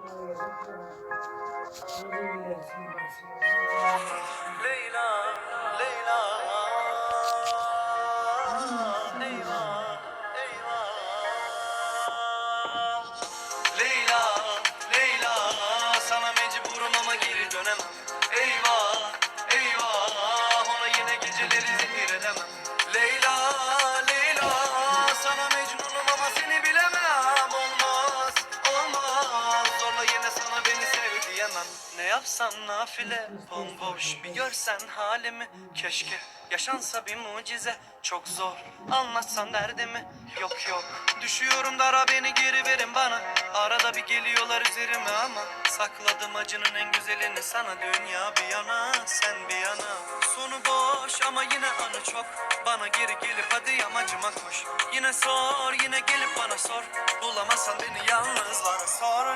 Leyla, Leyla Eyvah, eyvah Leyla, Leyla Sana mecburum ama geri dönemem. Eyvah, diyemem Ne yapsam nafile? Bomboş bir görsen halimi. Keşke yaşansa bir mucize. Çok zor anlatsan derdimi. Yok yok. Düşüyorum dara beni geri verin bana. Arada bir geliyorlar üzerime ama Sakladım acının en güzelini sana. Dünya bir yana sen bir yana. Sonu boş ama yine anı çok. Bana geri gelip hadi yamacıma koş Yine sor yine gelip bana sor. Bulamazsan beni yalnızlara sor